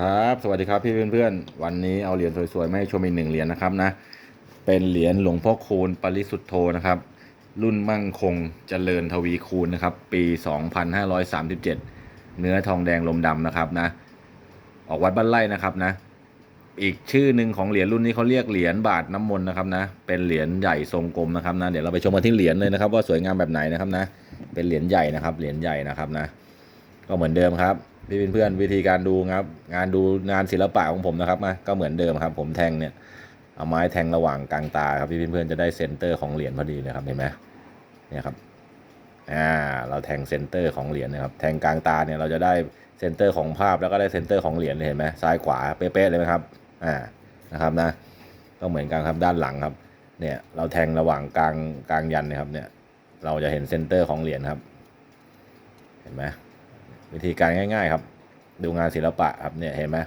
ครับสวัสดีครับพี่เพื่อนๆ วันนี้เอาเหรียญสวยๆมาให้ชมอีกหนึ่งเหรียญนะครับนะ เป็นเหรียญหลวงพ่อคูณปริสุทธโธนะครับ รุ่นมั่งคงเจริญทวีคูณนะครับ ปี 2537 เนื้อทองแดงลมดำนะครับนะ ออกวัดบ้านไร่นะครับนะ อีกชื่อหนึ่งของเหรียญรุ่นนี้เขาเรียกเหรียญบาทน้ำมนต์นะครับนะ เป็นเหรียญใหญ่ทรงกลมนะครับนะ เดี๋ยวเราไปชมกันที่เหรียญเลยนะครับ ว่าสวยงามแบบไหนนะครับนะ เป็นเหรียญใหญ่นะครับ เหรียญใหญ่นะครับนะ ก็เหมือนเดิมครับ พี่เพื่อนๆวิธีการดูครับ งานดูงานศิลปะของผมนะครับนะก็เหมือนเดิมครับ ผมแทงเนี่ยเอาไม้แทงระหว่างกลางตาครับพี่เพื่อนๆจะได้เซนเตอร์ของเหรียญพอดีนะครับเห็นไหมเนี่ยครับอ่าเราแทงเซนเตอร์ของเหรียญนะครับแทงกลางตาเนี่ยเราจะได้เซนเตอร์ของภาพแล้วก็ได้เซนเตอร์ของเหรียญเลยเห็นไหมซ้ายขวาเป๊ะๆเลยไหมครับอ่านะครับนะก็เหมือนกันครับด้านหลังครับเนี่ยเราแทงระหว่างกลางกลางยันนะครับเนี่ยเราจะเห็นเซนเตอร์ของเหรียญครับ เห็นไหม วิธีการง่าย ๆ ครับ ดูงานศิลปะครับเนี่ยเห็นไหม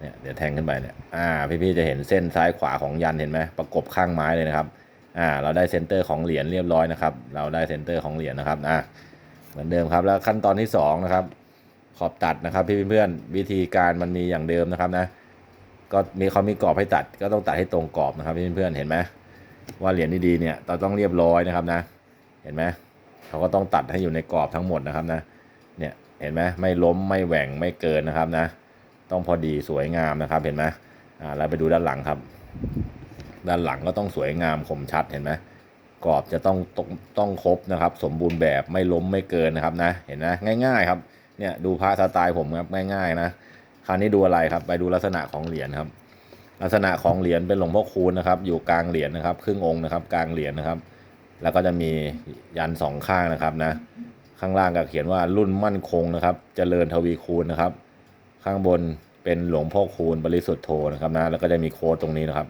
เนี่ยเดี๋ยวแทงขึ้นไปเนี่ยอ่าพี่ๆจะเห็นเส้นซ้ายขวาของยันเห็นไหมประกบข้างไม้เลยนะครับอ่าเราได้เซนเตอร์ของเหรียญเรียบร้อยนะครับ เราได้เซนเตอร์ของเหรียญนะครับอ่าเหมือนเดิมครับแล้วขั้นตอนที่สองนะครับขอบตัดนะครับพี่เพื่อนวิธีการมันมีอย่างเดิมนะครับนะก็มีเขามีกรอบให้ตัดก็ต้องตัดให้ตรงกรอบนะครับพี่เพื่อนเห็นไหมว่าเหรียญดีๆเนี่ยเราต้องเรียบร้อยนะครับนะ เห็นไหมเขาก็ต้องตัดให้อยู่ในกรอบทั้งหมดนะครับนะ เนี่ยเห็นไหมไม่ล้มไม่แหว่งไม่เกินนะครับนะ ต้องพอดีสวยงามนะครับเห็นไหมอ่าเราไปดูด้านหลังครับ ด้านหลังก็ต้องสวยงามคมชัดเห็นไหมกรอบจะต้องต้องต้องครบนะครับ สมบูรณ์แบบไม่ล้มไม่เกินนะครับนะเห็นไหมง่าย ๆ ครับเนี่ยดูพระสไตล์ผมครับง่ายๆนะคราวนี้ดูอะไรครับ ไปดูลักษณะของเหรียญครับ ลักษณะของเหรียญเป็นหลวงพ่อคูณนะครับ อยู่กลางเหรียญนะครับ ครึ่งองค์นะครับ กลางเหรียญนะครับ แล้วก็จะมียันสองข้างนะครับนะ ข้างล่างก็เขียนว่ารุ่นมั่นคงนะครับเจริญทวีคูณนะครับ ข้างบนเป็นหลวงพ่อคูณบริสุทธิ์โธนะครับนะแล้วก็จะมีโค้ดตรงนี้นะครับ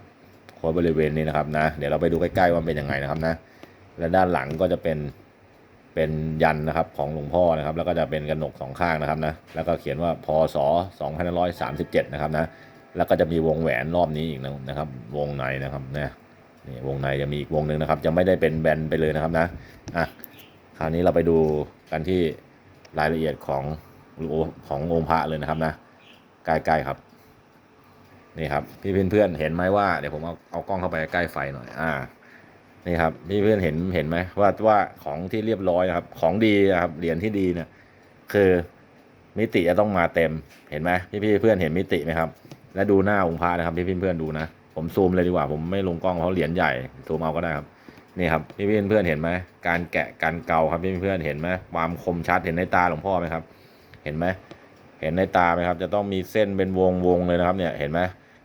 โค้ดบริเวณนี้นะครับนะเดี๋ยวเราไปดูใกล้ๆว่าเป็นยังไงนะครับนะและด้านหลังก็จะเป็นเป็นยันนะครับของหลวงพ่อนะครับ แล้วก็จะเป็นกระหนกสองข้างนะครับนะแล้วก็เขียนว่าพศ2537นะครับนะแล้วก็จะมีวงแหวนรอบนี้อีกนะครับ วงในนะครับนะนี่วงในจะมีอีกวงหนึ่งนะครับ จะไม่ได้เป็นแบนไปเลยนะครับนะอะ ราวนี้เราไปดูกันที่รายละเอียดของขององค์พระเลยนะครับนะใกล้ๆครับนี่ครับพี่เพื่อนๆเห็นไหมว่าเดี๋ยวผมเอาเอากล้องเข้าไปใกล้ไฟหน่อยอ่านี่ครับพี่เพื่อนเห็นเห็นไหมว่าว่าของที่เรียบร้อยนะครับ ของดีนะครับเหรียญที่ดีเนี่ยคือมิติจะต้องมาเต็มเห็นไหมพี่พี่เพื่อนเห็นมิติไหมครับ และดูหน้าองค์พระนะครับพี่เพื่อนๆดูนะผมซูมเลยดีกว่าผมไม่ลงกล้องเพราะเหรียญใหญ่ซูมเอาก็ได้ครับ นี่ครับพี่เพื่อนเพื่อนเห็นไหมการแกะการเกาครับพี่เพื่อนเห็นไหมความคมชัดเห็นในตาหลวงพ่อไหมครับ เห็นไหมเห็นในตาไหมครับ จะต้องมีเส้นเป็นวงวงเลยนะครับ เนี่ยเห็นไหม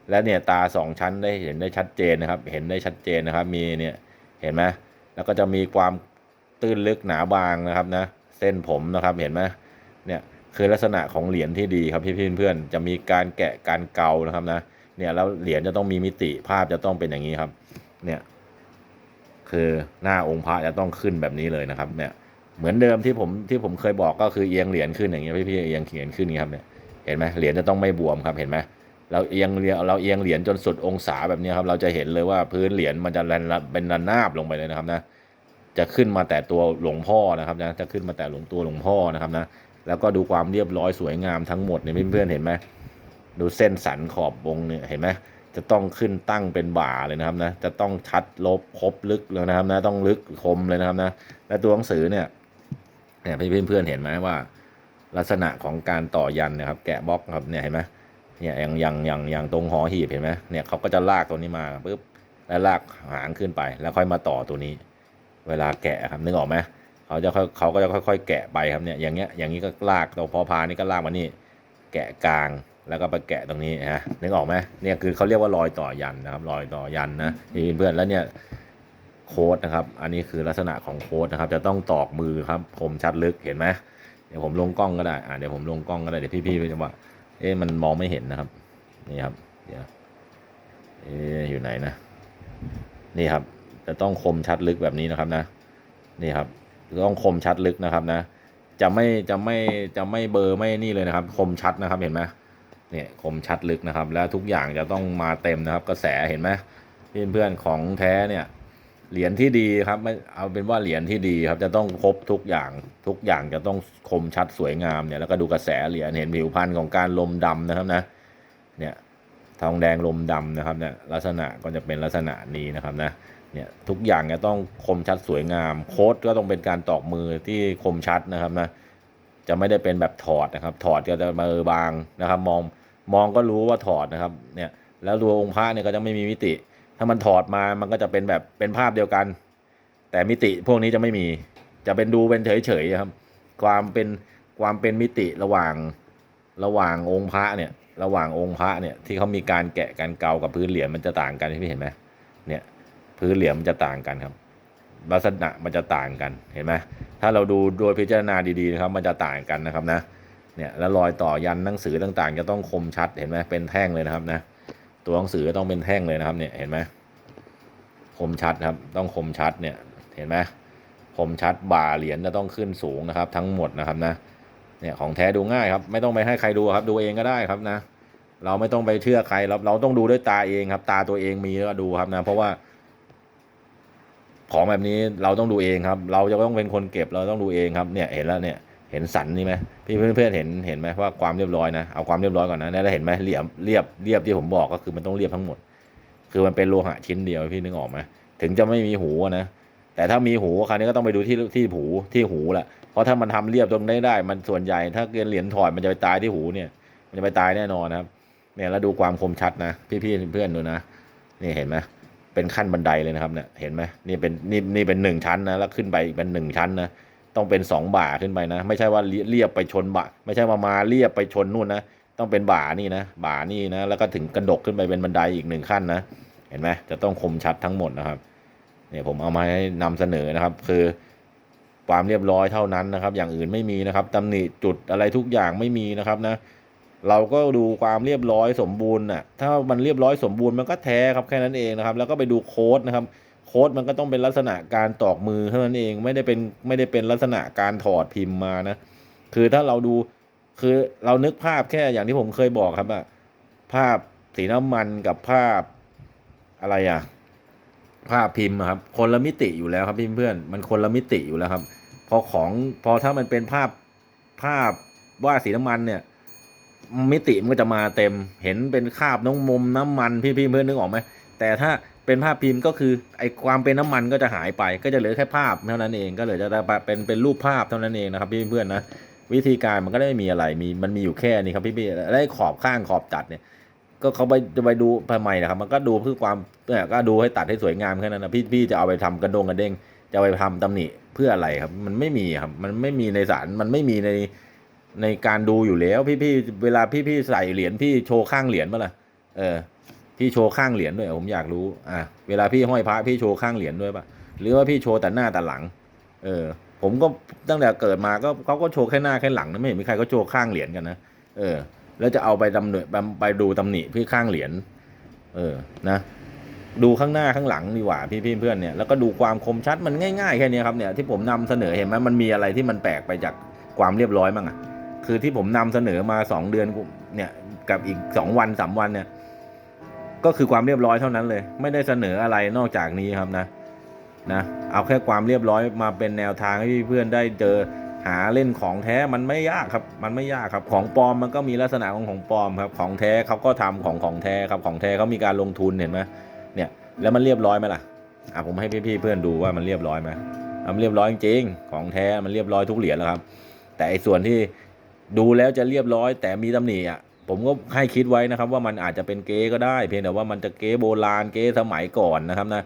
และเนี่ยตาสองชั้นได้เห็นได้ชัดเจนนะครับ เห็นได้ชัดเจนนะครับ มีเนี่ยเห็นไหมแล้วก็จะมีความตื้นลึกหนาบางนะครับนะ เส้นผมนะครับเห็นไหมเนี่ยคือลักษณะของเหรียญที่ดีครับพี่เพื่อนๆจะมีการแกะการเกานะครับนะเนี่ยแล้วเหรียญจะต้องมีมิติภาพจะต้องเป็นอย่างนี้ครับ เนี่ย คือหน้าองค์พระจะต้องขึ้นแบบนี้เลยนะครับ เนี่ยเหมือนเดิมที่ผมที่ผมเคยบอกก็คือเอียงเหรียญขึ้นอย่างเงี้ยพี่พี่เอียงเหรียญขึ้นอย่ครับเนี่ยเห็นไหมเหรียญจะต้องไม่บวมครับเห็นไหมเราเอียงเรียเราเอียงเหรียญจนสุดองศาแบบนี้ครับเราจะเห็นเลยว่าพื้นเหรียญมันจะแรนเป็นระนาบลงไปเลยนะครับนะจะขึ้นมาแต่ตัวหลวงพ่อนะครับนะจะขึ้นมาแต่หลวงตัวหลวงพ่อนะครับนะแล้วก็ดูความเรียบร้อยสวยงามทั้งหมดเนี่ยเพื่อนๆเห็นไหมดูเส้นสันขอบวงเนี่ยเห็นไหม จะต้องขึ้นตั้งเป็นบ่าเลยนะครับนะจะต้องชัดลบครบลึกเลยนะครับนะต้องลึกคมเลยนะครับนะและตัวหนังสือเนี่ยเนี่ยพี่เพื่อนๆเห็นไหมว่า ลักษณะของการต่อยันนะครับ แกะบล็อกครับเนี่ยเห็นไหมเนี่ยอย่างอย่างอย่างอย่างตรงหอหีบเห็นไหมเนี่ยเขาก็จะลากตัวนี้มาปุ๊บแล้วลากหางขึ้นไป แล้วค่อยมาต่อตัวนี้ เวลาแกะครับนึกออกไหมเขาจะค่อยเขาก็จะค่อย ๆ แกะไปครับเนี่ยอย่างเงี้ยอย่างนี้ก็ลากตรงพอพานี่ก็ลากมานี่แกะกลาง แล้วก็ไปแกะตรงนี้ฮะนึกออกไหมเนี่ยคือเขาเรียกว่ารอยต่อยันนะครับ รอยต่อยันนะนี่เพื่อนแล้วเนี่ยโค้ดนะครับ อันนี้คือลักษณะของโค้ดนะครับ จะต้องตอกมือครับ คมชัดลึกเห็นไหมเดี๋ยวผมลงกล้องก็ได้อ่าเดี๋ยวผมลงกล้องก็ได้เดี๋ยวพี่ๆไปจะว่า เอ๊ะมันมองไม่เห็นนะครับ นี่ครับ เดี๋ยวเอ๊ะอยู่ไหนนะ นี่ครับ จะต้องคมชัดลึกแบบนี้นะครับนะ นี่ครับ ต้องคมชัดลึกนะครับนะ จะไม่จะไม่จะไม่เบอร์ไม่นี่เลยนะครับ คมชัดนะครับเห็นไหม เนี่ยคมชัดลึกนะครับ แล้วทุกอย่างจะต้องมาเต็มนะครับ กระแสเห็นไหมเพื่อนๆของแท้เนี่ยเหรียญที่ดีครับไม่เอาเป็นว่าเหรียญที่ดีครับจะต้องครบทุกอย่างทุกอย่างจะต้องคมชัดสวยงามเนี่ยแล้วก็ดูกระแสเหรียญเห็นผิวพรรณของการลมดำนะครับนะเนี่ยทองแดงลมดำนะครับเนี่ยลักษณะก็จะเป็นลักษณะนี้นะครับนะเนี่ยทุกอย่างจะต้องคมชัดสวยงาม โค้ดก็ต้องเป็นการตอกมือที่คมชัดนะครับนะจะไม่ได้เป็นแบบถอดนะครับ ถอดก็จะมือบางนะครับ มอง มองก็รู้ว่าถอดนะครับเนี่ยแล้วตัวองค์พระเนี่ยก็จะไม่มีมิติ ถ้ามันถอดมามันก็จะเป็นแบบเป็นภาพเดียวกัน แต่มิติพวกนี้จะไม่มีจะเป็นดูเป็นเฉยๆครับ ความเป็นความเป็นมิติระหว่างระหว่างองค์พระเนี่ยระหว่างองค์พระเนี่ยที่เขามีการแกะการเกากับพื้นเหรียญมันจะต่างกันพี่เห็นไหมเนี่ยพื้นเหรียญมันจะต่างกันครับ ลักษณะมันจะต่างกันเห็นไหมถ้าเราดูโดยพิจารณาดีๆนะครับ มันจะต่างกันนะครับนะ เนี่ยแล้วรอยต่อยันหนังสือต่างๆ จะต้องคมชัดเห็นไหมเป็นแท่งเลยนะครับนะตัวหนังสือต้องเป็นแท่งเลยนะครับเนี่ยเห็นไหมคมชัดครับต้องคมชัดเนี่ยเห็นไหมคมชัดบ่าเหรียญจะต้องขึ้นสูงนะครับ ทั้งหมดนะครับนะเนี่ยของแท้ดูง่ายครับ ไม่ต้องไปให้ใครดูครับ ดูเองก็ได้ครับนะ เราไม่ต้องไปเชื่อใครเราเราต้องดูด้วยตาเองครับ ตาตัวเองมีแล้วดูครับนะ เพราะว่า ของแบบนี้เราต้องดูเองครับ เราจะต้องเป็นคนเก็บเราต้องดูเองครับเนี่ยเห็นแล้วเนี่ย เห็นสันนี่ไหมพี่เพื่อนเพื่อนๆเห็นเห็นไหมว่าความเรียบร้อยนะเอาความเรียบร้อยก่อนนะแล้วเห็นไหมเรียบเรียบเรียบที่ผมบอกก็คือมันต้องเรียบทั้งหมด คือมันเป็นโลหะชิ้นเดียวพี่นึกออกไหมถึงจะไม่มีหูนะแต่ถ้ามีหูคราวนี้ก็ต้องไปดูที่ที่หูที่หูแหละเพราะถ้ามันทำเรียบตรงได้ได้ มันส่วนใหญ่ถ้าเกินเหรียญถอดมันจะไปตายที่หูเนี่ย มันจะไปตายแน่นอนนะครับ เนี่ยแล้วดูความคมชัดนะพี่พี่ๆเพื่อนๆดูนะนี่เห็นไหมเป็นขั้นบันไดเลยนะครับเนี่ยเห็นไหมนี่เป็นนี่นี่เป็นหนึ่งชั้นนะแล้วขึ้นไปอีกเป็นหนึ่งชั้นนะ ต้องเป็นสองบ่าขึ้นไปนะ ไม่ใช่ว่าเรียเรียบไปชนบ่าไม่ใช่ว่ามาเรียบไปชนนู่นนะ ต้องเป็นบ่านี่นะ บ่านี่นะ แล้วก็ถึงกระดกขึ้นไปเป็นบันไดอีกหนึ่งขั้นนะ เห็นไหมจะต้องคมชัดทั้งหมดนะครับ เนี่ยผมเอามาให้นำเสนอนะครับ คือความเรียบร้อยเท่านั้นนะครับ อย่างอื่นไม่มีนะครับตำหนิจุดอะไรทุกอย่างไม่มีนะครับนะ เราก็ดูความเรียบร้อยสมบูรณ์น่ะ ถ้ามันเรียบร้อยสมบูรณ์มันก็แท้ครับแค่นั้นเองนะครับ แล้วก็ไปดูโค้ดนะครับ ค้ดมันก็ต้องเป็นลักษณะการตอกมือเท่านั้นเองไม่ได้เป็นไม่ได้เป็นลักษณะการถอดพิมพ์มานะคือถ้าเราดูคือเรานึกภาพแค่อย่างที่ผมเคยบอกครับอะภาพสีน้ำมันกับภาพอะไรอะภาพพิมพ์ครับ คนละมิติอยู่แล้วครับเพื่อนๆมันคนละมิติอยู่แล้วครับ พอของพอถ้ามันเป็นภาพภาพวาดสีน้ำมันเนี่ย มิติมันก็จะมาเต็ม เห็นเป็นคาบน้องมมน้ำมันพี่พี่ๆเพื่อนนึกออกไหมแต่ถ้า เป็นภาพพิมพ์ก็คือไอความเป็นน้ำมันก็จะหายไป ก็จะเหลือแค่ภาพเท่านั้นเองก็เหลือจะได้เป็นเป็นรูปภาพเท่านั้นเองนะครับพี่เพื่อนๆนะวิธีการมันก็ได้ไม่มีอะไรมีมันมีอยู่แค่นี้ครับพี่พี่ๆได้ขอบข้างขอบตัดเนี่ย ก็เขาไปจะไปดูทำไมนะครับ มันก็ดูเพื่อความเนี่ยก็ดูให้ตัดให้สวยงามแค่นั้นนะพี่พี่จะเอาไปทำกระดงกระเด้งจะไปทำตำหนิเพื่ออะไรครับ มันไม่มีครับมันไม่มีในสารมันไม่มีในในการดูอยู่แล้ว พี่พี่เวลาพี่พี่ใส่เหรียญพี่โชว์ข้างเหรียญมาล่ะเออ พี่โชว์ข้างเหรียญด้วยผมอยากรู้อะเวลาพี่ห้อยพระพี่โชว์ข้างเหรียญด้วยปะหรือว่าพี่โชว์แต่หน้าแต่หลัง เออ ผมก็ตั้งแต่เกิดมาก็เขาก็โชว์แค่หน้าแค่หลังนะไม่เห็นมีใครก็โชว์ข้างเหรียญกันนะเออ แล้วจะเอาไปดำเนินไปดูตำหนิพี่ข้างเหรียญเออนะดูข้างหน้าข้างหลังดีกว่าพี่พี่เพื่อนเนี่ยแล้วก็ดูความคมชัดมันง่ายๆแค่นี้ครับเนี่ยที่ผมนำเสนอเห็นไหมมันมีอะไรที่มันแปลกไปจากความเรียบร้อยมั้งอะคือที่ผมนำเสนอมาสองเดือนเนี่ยกับอีกสองวันสามวันเนี่ย ก็คือความเรียบร้อยเท่านั้นเลย ไม่ได้เสนออะไรนอกจากนี้ครับนะนะเอาแค่ความเรียบร้อยมาเป็นแนวทางให้เพื่อนได้เจอหาเล่นของแท้มันไม่ยากครับ มันไม่ยากครับ ของปลอมมันก็มีลักษณะของของปลอมครับ ของแท้เขาก็ทำของของแท้ครับ ของแท้เขามีการลงทุนเห็นไหมเนี่ย แล้วมันเรียบร้อยไหมล่ะ อะผมให้พี่ๆเพื่อนดูว่ามันเรียบร้อยไหมมันเรียบร้อยจริงๆของแท้มันเรียบร้อยทุกเหรียญแล้วครับ แต่ไอ้ส่วนที่ดูแล้วจะเรียบร้อย แต่มีตำหนิอะ ผมก็ให้คิดไว้นะครับ ว่ามันอาจจะเป็นเก๊ก็ได้ เพียงแต่ว่ามันจะเก๊โบราณเก๊สมัยก่อนนะครับนะ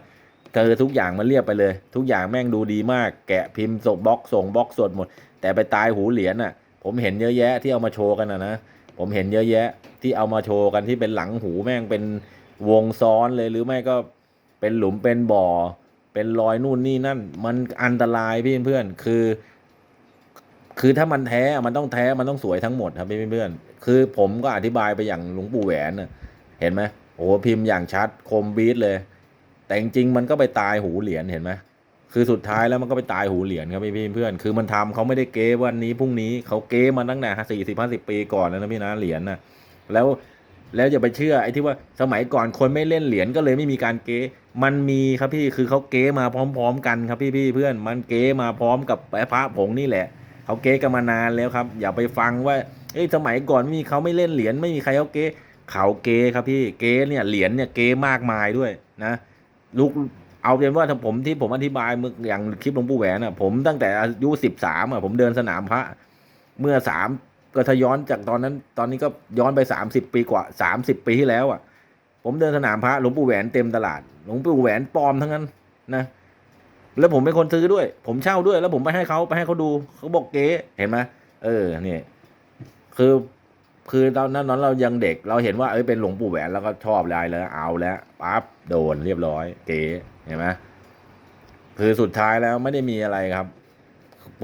เจอทุกอย่างมันเรียบไปเลย ทุกอย่างแม่งดูดีมาก แกะพิมพ์ส่งบล็อกส่งบล็อกสดหมด แต่ไปตายหูเหรียญอะ ผมเห็นเยอะแยะที่เอามาโชว์กันนะนะผมเห็นเยอะแยะที่เอามาโชว์กันที่เป็นหลังหูแม่งเป็นวงซ้อนเลยหรือไม่ก็เป็นหลุมเป็นบ่อ เป็นรอยนู่นนี่นั่น มันอันตรายพี่เพื่อนคือ คือถ้ามันแท้มันต้องแท้มันต้องสวยทั้งหมดครับพี่เพื่อน คือผมก็อธิบายไปอย่างหลวงปู่แหวนนะเห็นไหมโอ้โหพิมพ์อย่างชัดคมบีทเลย แต่จริงๆมันก็ไปตายหูเหรียญเห็นไหมคือสุดท้ายแล้วมันก็ไปตายหูเหรียญครับพี่เพื่อนคือมันทำเขาไม่ได้เก้วันนี้พรุ่งนี้เขาเก้มาตั้งแต่สี่สิบห้าสิบปีก่อนแล้วนะพี่นะเหรียญนะแล้วแล้วอย่าไปเชื่อไอ้ที่ว่าสมัยก่อนคนไม่เล่นเหรียญก็เลยไม่มีการเก๊มันมีครับพี่คือเขาเก๊มาพร้อม ๆ กันครับพี่ๆเพื่อนมันเก๊มาพร้อมกับไอ้พระผงนี่แหละเขาเก๊กันมานานแล้วครับ อย่าไปฟังว่า เอ้ยสมัยก่อนไม่มีเขาไม่เล่นเหรียญไม่มีใครเขาเก๊เขาเก๊ครับพี่เก๊เนี่ยเหรียญเนี่ยเก๊มากมายด้วยนะลูกเอาเป็นว่าถ้าผมที่ผมอธิบายเมื่ออย่างคลิปหลวงปู่แหวนอะผมตั้งแต่อายุสิบสามอะผมเดินสนามพระเมื่อสามก็ถ้าย้อนจากตอนนั้น ตอนนี้ก็ย้อนไปสามสิบปีกว่าสามสิบปีที่แล้วอะ ผมเดินสนามพระหลวงปู่แหวนเต็มตลาดหลวงปู่แหวนปลอมทั้งนั้นนะแล้วผมเป็นคนซื้อด้วย ผมเช่าด้วย แล้วผมไปให้เขาไปให้เขาดูเขาบอกเก๊เห็นไหมเออเนี่ย คือคือตอนนั้นตอนเรายังเด็กเราเห็นว่าเอ้ยเป็นหลวงปู่แหวนแล้วก็ชอบลายแล้วเอาแล้วปั๊บโดนเรียบร้อยเก๋เห็นไหมคือสุดท้ายแล้วไม่ได้มีอะไรครับ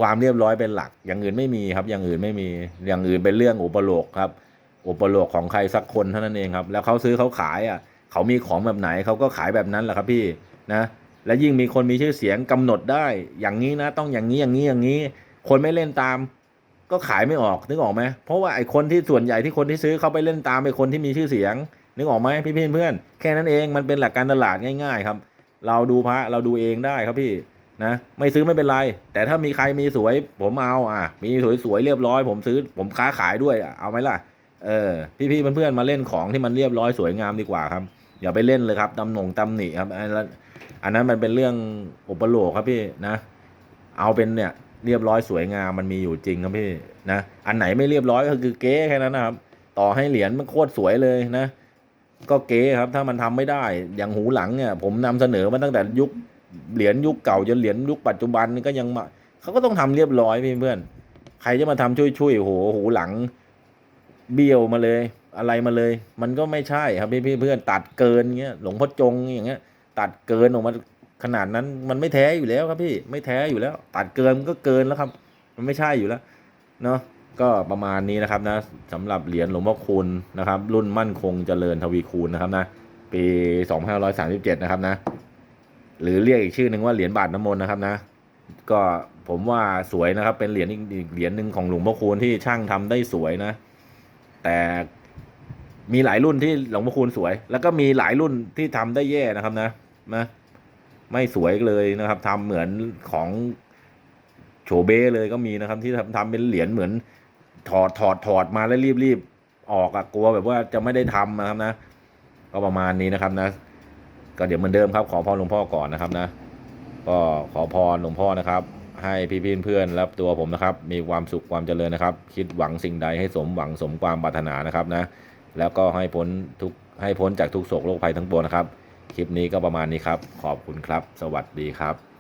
ความเรียบร้อยเป็นหลัก อย่างอื่นไม่มีครับ อย่างอื่นไม่มีอย่างอื่นเป็นเรื่องอุปโลกครับ อุปโลกของใครสักคนเท่านั้นเองครับ แล้วเขาซื้อเขาขายอะ เขามีของแบบไหนเขาก็ขายแบบนั้นแหละครับพี่นะและยิ่งมีคนมีชื่อเสียงกำหนดได้ อย่างนี้นะ ต้องอย่างนี้อย่างนี้อย่างนี้ คนไม่เล่นตาม ก็ขายไม่ออกนึกออกไหมเพราะว่าไอ้คนที่ส่วนใหญ่ที่คนที่ซื้อเขาไปเล่นตามไอ้คนที่มีชื่อเสียง นึกออกไหมพี่เพี่อนเพื่อนแค่นั้นเองมันเป็นหลักการตลาดง่ายๆ ครับ เราดูพระเราดูเองได้ครับพี่นะไม่ซื้อไม่เป็นไร แต่ถ้ามีใครมีสวย ผมเอาอะ มีสวยๆเรียบร้อย ผมซื้อ ผมค้าขายด้วยเอาไหมล่ะเออพี่ๆเพื่อนๆมาเล่นของที่มันเรียบร้อยสวยงามดีกว่าครับ อย่าไปเล่นเลยครับตำหนงตำหนิครับอันนั้นอันนั้นมันเป็นเรื่องอุปโลกครับพี่นะ เอาเป็นเนี่ย เรียบร้อยสวยงามมันมีอยู่จริงครับพี่นะอันไหนไม่เรียบร้อยก็คือเก๊แค่นั้นนะครับ ต่อให้เหรียญมันโคตรสวยเลยนะ ก็เก๊ครับ ถ้ามันทำไม่ได้อย่างหูหลังเนี่ย ผมนำเสนอมาตั้งแต่ยุคเหรียญยุคเก่าจนเหรียญยุคปัจจุบันนี่ก็ยังมาเขาก็ต้องทำเรียบร้อยพี่เพื่อนใครจะมาทำช่วยช่วยๆโหหูหลัง เบี้ยวมาเลย อะไรมาเลย มันก็ไม่ใช่ครับพี่พี่เพื่อนตัดเกินเงี้ยหลวงพ่อจงอย่างเงี้ย ตัดเกินออกมา ขนาดนั้นมันไม่แท้อยู่แล้วครับพี่ไม่แท้อยู่แล้ว ตัดเกินก็เกินแล้วครับ มันไม่ใช่อยู่แล้วเนาะก็ประมาณนี้นะครับนะสำหรับเหรียญหลวงพ่อคูณนะครับ รุ่นมั่นคงเจริญทวีคูณนะครับนะปี2537 นะครับนะ หรือเรียกอีกชื่อหนึ่งว่าเหรียญบาทน้ำมนต์นะครับนะ ก็ผมว่าสวยนะครับ เป็นเหรียญอีกเหรียญหนึ่งของหลวงพ่อคูณที่ช่างทำได้สวยนะ แต่มีหลายรุ่นที่หลวงพ่อคูณสวย แล้วก็มีหลายรุ่นที่ทำได้แย่นะครับนะนะ ไม่สวยเลยนะครับทำเหมือนของโฉเบ้เลยก็มีนะครับ ที่ทำทำเป็นเหรียญเหมือนถอดถอดถอดมาแล้วรีบรีบออกอะกลัวแบบว่าจะไม่ได้ทำนะครับนะ ก็ประมาณนี้นะครับนะ ก็เดี๋ยวเหมือนเดิมครับ ขอพรหลวงพ่อก่อนนะครับนะ ก็ขอพรหลวงพ่อนะครับ ให้พี่พี่เพื่อนๆและตัวผมนะครับ มีความสุขความเจริญนะครับ คิดหวังสิ่งใดให้สมหวังสมความปรารถนานะครับนะ แล้วก็ให้พ้นทุกให้พ้นจากทุกโศกโรคภัยทั้งปวงนะครับ คลิปนี้ก็ประมาณนี้ครับ ขอบคุณครับ สวัสดีครับ